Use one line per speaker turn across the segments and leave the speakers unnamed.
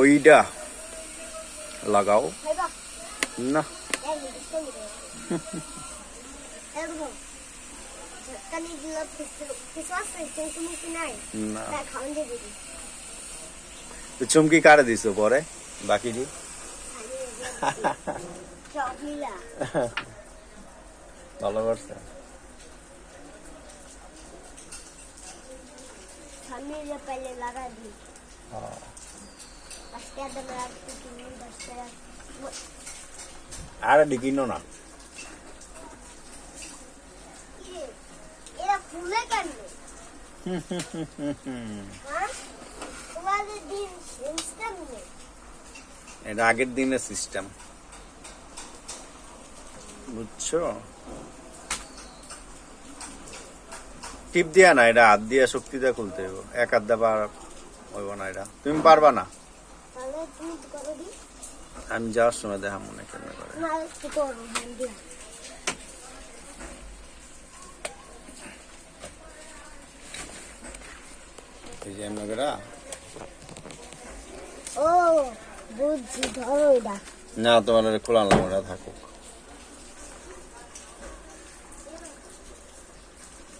ওইটা লাগাও না চুমকি কারে দিছো পরে? বাকি দি? ভালো করছে।
সামনে লাগা দি
আর ডিকিনো না।
এরা ফুলে কেন? হ্যাঁ?
এটা আগের দিনের সিস্টেম বুঝছ? টিপ দিয়া না এটা হাত দিয়া শক্তিটা খুলতে হইব। এক হাত দিয়ে পার হইব না এটা। তুমি পারবা না? আমি যাওয়ার সময় দেখা মনে কেমন করে?
না একটু করো হ্যান্ড দিয়া
এই যে এমনি
ও বুঝছি ধরো এটা।
না তোমার খোলা না ওটা থাকুক।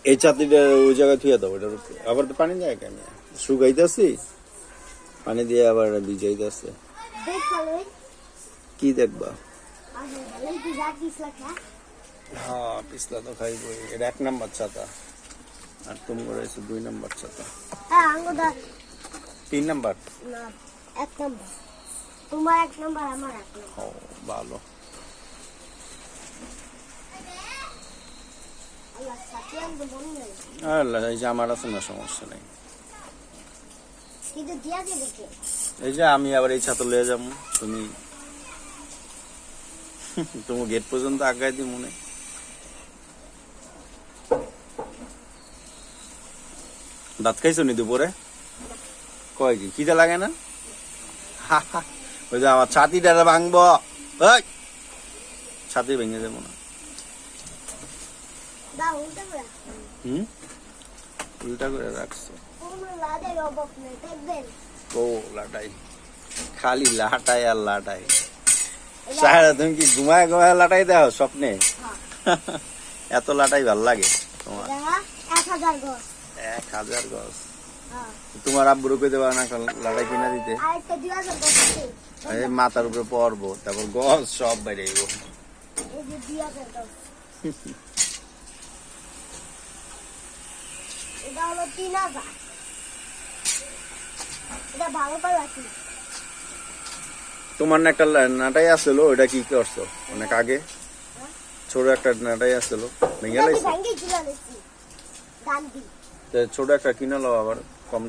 এই চাতিটা ওই জায়গায় থুয়ে দাও ওটার আবার তো পানি যায় কেন? শুকাইতেছি? পানি দিয়ে আবার ভিজাইতেছে।
দেখাল
কি দেখবা? হ্যাঁ পিছলা তো খাইবই। এক নম্বর ছাতা। আর তুমি দুই নম্বর ছাতা। তিন নম্বর?
এক তোমার এক আমার এক
ভালো।
আল্লাহ,
এই যে আমার আছে না, সমস্যা নেই। এই যে আমি আবার এই ছাতা লয়ে যাব। তুমি তুমি গেট পর্যন্ত আগাই দি মনে। দাঁত খাইছো নি দুপুরে? কয় কি? খিদে লাগে না? ওই যে আমার ছাতিটা ভাঙবো। ওই ছাতি ভেঙে দেবো না। হুম? উল্টা করে রাখছো। ও লাটাই খালি লাটাই আর লাটাই সাহেরা তুমি কি ঘুমায় ঘুমায় লাটাই দাও স্বপ্নে? এত লাটাই ভালো লাগে তোমার?
এক হাজার গছ হ্যাঁ।
তোমার আব্বুর কই দেবা না লাটাই কিনা দিতে? মাথার উপরে পড়ব তারপর গছ সব বাইরে
এটা হলো তিন হাজার।
তোমার না একটা লা- নাটাই আসছিল ওইটা কি করছ? অনেক আগে। ছোট একটা নাটাই আসছিল ভেঙে ছোট একটা কিনে কিনালো আবার কম